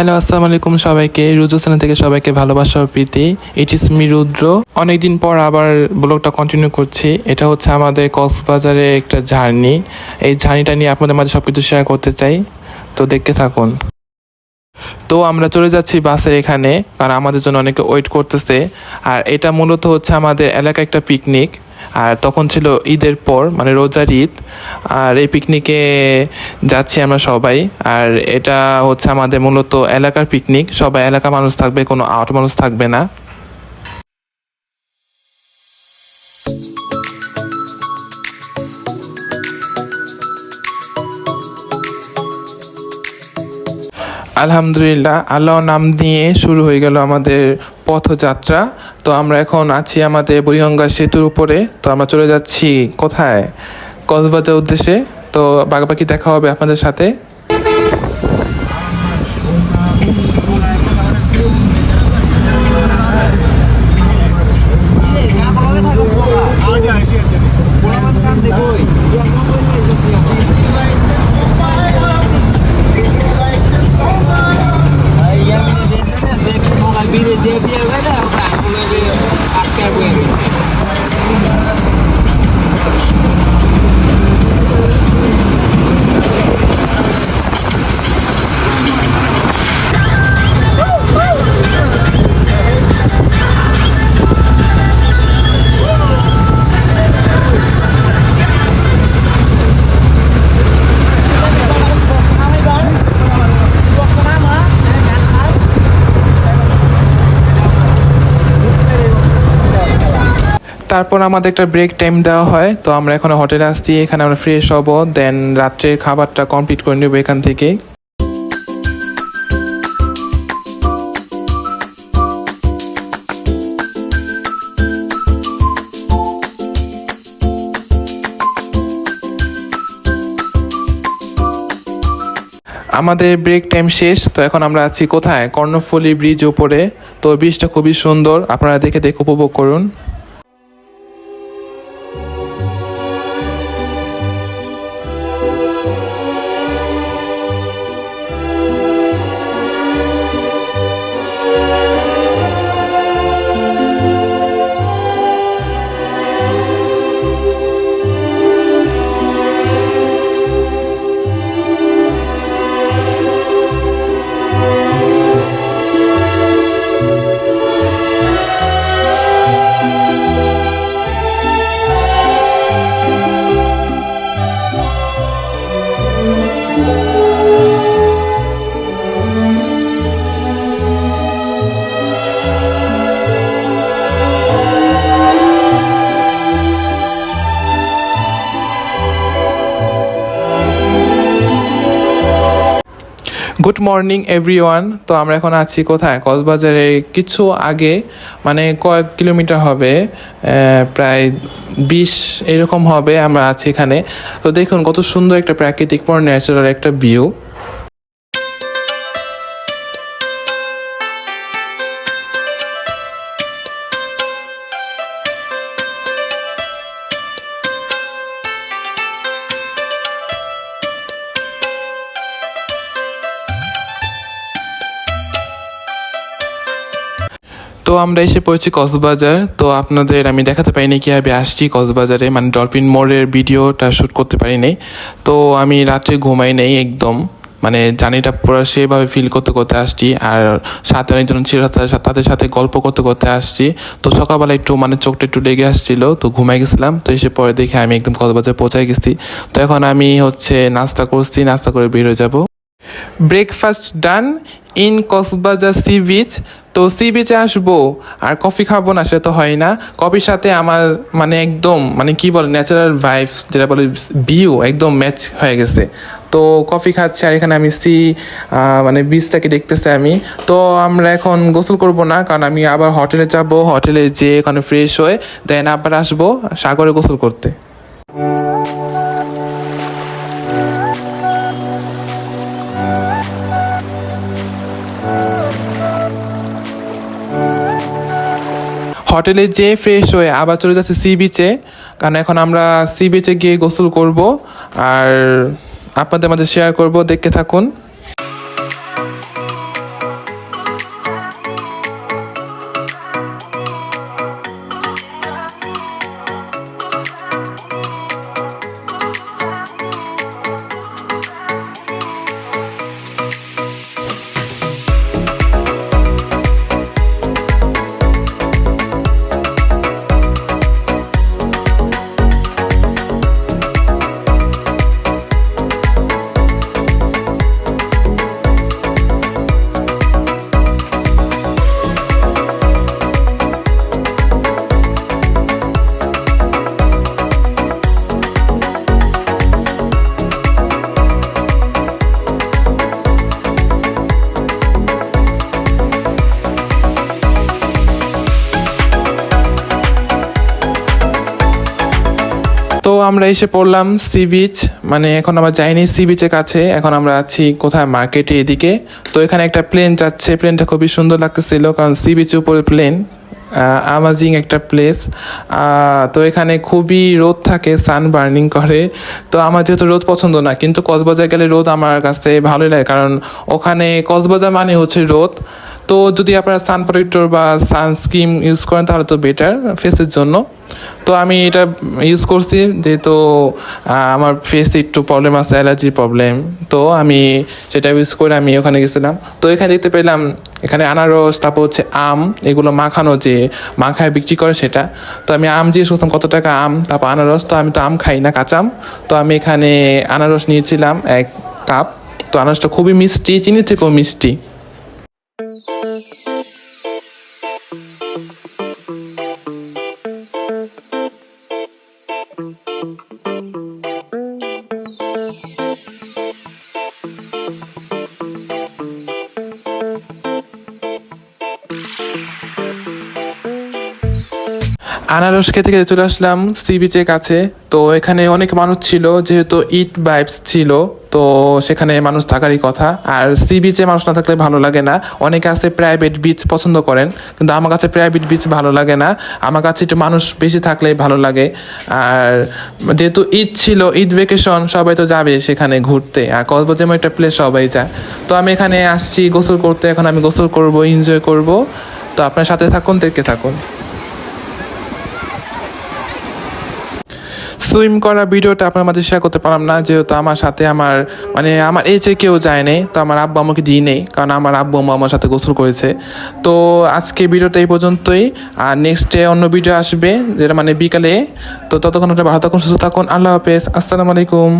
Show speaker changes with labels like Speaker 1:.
Speaker 1: Hello, আসসালামু আলাইকুম সবাইকে। রুদ্র চ্যানেল থেকে সবাইকে ভালোবাসা প্রীতি। ইট ইস মি রুদ্র। অনেকদিন পর আবার ব্লগটা কন্টিনিউ করছি। এটা হচ্ছে আমাদের কক্সবাজারের একটা জার্নি। এই জার্নিটা নিয়ে আপনাদের মাঝে সব কিছু শেয়ার করতে চাই। তো দেখতে থাকুন। তো আমরা চলে যাচ্ছি বাসের এখানে, কারণ আমাদের জন্য অনেকে ওয়েট করতেছে। আর এটা মূলত হচ্ছে আমাদের এলাকা একটা পিকনিক আর তখন ছিল ঈদের পর মানে রোজার ঈদ, আর এই পিকনিকে যাচ্ছি আমরা সবাই। আর এটা হচ্ছে আমাদের মূলত এলাকার পিকনিক সবাই এলাকার মানুষ থাকবে, কোনো আউট মানুষ থাকবে না। আলহামদুলিল্লাহ, আল্লাহর নাম দিয়ে শুরু হয়ে গেল আমাদের পথযাত্রা। তো আমরা এখন আছি আমাদের বুড়িগঙ্গা সেতুর উপরে। তো আমরা চলে যাচ্ছি কোথায়? কক্সবাজার উদ্দেশ্যে। তো বাকি দেখা হবে আপনাদের সাথে। তারপর আমাদের একটা ব্রেক টাইম দেওয়া হয়, তো আমরা এখন হোটেলে আসছি, এখানে আমরা ফ্রেশ হব দেন রাত্রের খাবারটা কমপ্লিট করে নেব এখান থেকে আমাদের ব্রেক টাইম শেষ, তো এখন আমরা আছি কোথায়? কর্ণফুলী ব্রিজ ওপরে তো ব্রিজটা খুবই সুন্দর, আপনারা দেখে দেখে উপভোগ করুন। গুড মর্নিং এভরিওয়ান তো আমরা এখন আছি কোথায়? কক্সবাজারে কিছু আগে মানে কয়েক কিলোমিটার হবে প্রায় বিশ এরকম হবে আমরা আছি এখানে। তো দেখুন, কত সুন্দর একটা প্রাকৃতিক পর ন্যাচারাল একটা ভিউ তো আমরা এসে পড়েছি কক্সবাজার। তো আপনাদের আমি দেখাতে পারিনি কীভাবে আসছি কক্সবাজারে মানে ডলফিন মোড়ের ভিডিওটা শ্যুট করতে পারিনি। তো আমি রাত্রে ঘুমাই নেই একদম। মানে জার্নিটা পুরো সেভাবে ফিল করতে করতে আসছি, আর সাথে অনেকজন ছিল, তাদের সাথে- গল্প করতে করতে আসছি। তো সকালবেলা একটু মানে চোখটা একটু লেগে আসছিল, তো ঘুমাই গেছিলাম। তো এসে পরে দেখে আমি একদম কক্সবাজার পৌঁছায় গেছি। তো এখন আমি হচ্ছে নাস্তা করছি, নাস্তা করে বের হয়ে যাব। Breakfast done in Cox's Bazar C beach তো সি বিচে আসব, আর কফি খাব না, সেটা তো হয় না। কফির সাথে আমার মানে একদম মানে কি বলে ন্যাচারাল ভাইবস যেটা বলে ভিউ একদম ম্যাচ হয়ে গেছে। তো কফি খাচ্ছি, আর এখানে আমি সি মানে বিচটাকে দেখতেছি আমি। তো আমরা এখন গোসল করব না, কারণ আমি আবার হোটেলে যাব হোটেলে যেয়ে এখানে ফ্রেশ হয়ে দেন আবার আসব, সাগরে গোসল করতে। হোটেলে যেয়ে ফ্রেশ হয়ে আবার চলে যাচ্ছে সি বিচে কারণ এখন আমরা সি বিচে গিয়ে গোসল করব আর আপনাদের মাঝে শেয়ার করব। দেখতে থাকুন। আমরা এসে পড়লাম সি বিচ মানে এখন আমরা যাইনি সি বিচের কাছে, এখন আমরা আছি কোথায়? মার্কেটে এদিকে। তো এখানে একটা প্লেন যাচ্ছে প্লেনটা খুবই সুন্দর লাগতেছিল, কারণ সি বিচের উপরে প্লেন আমাজিং একটা প্লেস তো এখানে খুবই রোদ থাকে সান বার্নিং করে। তো আমার যেহেতু রোদ পছন্দ না, কিন্তু কক্সবাজার গেলে রোদ আমার কাছে ভালোই লাগে, কারণ ওখানে কক্সবাজার মানে হচ্ছে রোদ। তো যদি আপনারা সান প্রোটেক্টর বা সানস্ক্রিন ইউজ করেন, তাহলে তো বেটার ফেসের জন্য। তো আমি এটা ইউজ করছি, যেহেতু আমার ফেসে একটু প্রবলেম আছে অ্যালার্জি প্রবলেম তো আমি সেটা ইউজ করে আমি ওখানে গেছিলাম। তো এখানে দেখতে পেলাম, এখানে আনারস, তারপর হচ্ছে আম, এগুলো মাখানো যে মাখায় বিক্রি করে সেটা। তো আমি আম জিজ্ঞেস করতাম কত টাকা আম? তারপর আনারস, তো আমি তো আম খাই না, কাঁচা আম। তো আমি এখানে আনারস নিয়েছিলাম এক কাপ। তো আনারসটা খুবই মিষ্টি, চিনি থেকেও মিষ্টি। আনারস খেতে খেতে চলে আসলাম সি বিচের কাছে। তো এখানে অনেক মানুষ ছিল, যেহেতু ইট বাইবস ছিল, তো সেখানে মানুষ থাকারই কথা। আর সি বিচে মানুষ না থাকলে ভালো লাগে না। অনেকে আছে প্রাইভেট বিচ পছন্দ করেন, কিন্তু আমার কাছে প্রাইভেট বিচ ভালো লাগে না। আমার কাছে একটু মানুষ বেশি থাকলেই ভালো লাগে। আর যেহেতু ঈদ ছিল ঈদ ভেকেশন সবাই তো যাবে সেখানে ঘুরতে। আর কক্সবাজার একটা প্লেস সবাই যায়। তো আমি এখানে আসছি গোসল করতে, এখন আমি গোসল করব এনজয় করব। তো আপনার সাথে থাকুন, দেখতে থাকুন। সুইম করা ভিডিওটা আপনার মাঝে শেয়ার করতে পারলাম না, যেহেতু আমার সাথে আমার মানে আমার এজে কেউ যায় নেই, তো আমার আব্বু আমাকে দিই নেই, কারণ আমার আব্বু আম্মু আমার সাথে গোসল করেছে। তো আজকে ভিডিওটা এই পর্যন্তই, আর নেক্সটে অন্য ভিডিও আসবে, যেটা মানে বিকালে। তো ততক্ষণ ভালো থাকুন, সুস্থ থাকুন, আল্লাহ হাফেজ, আসসালামু আলাইকুম।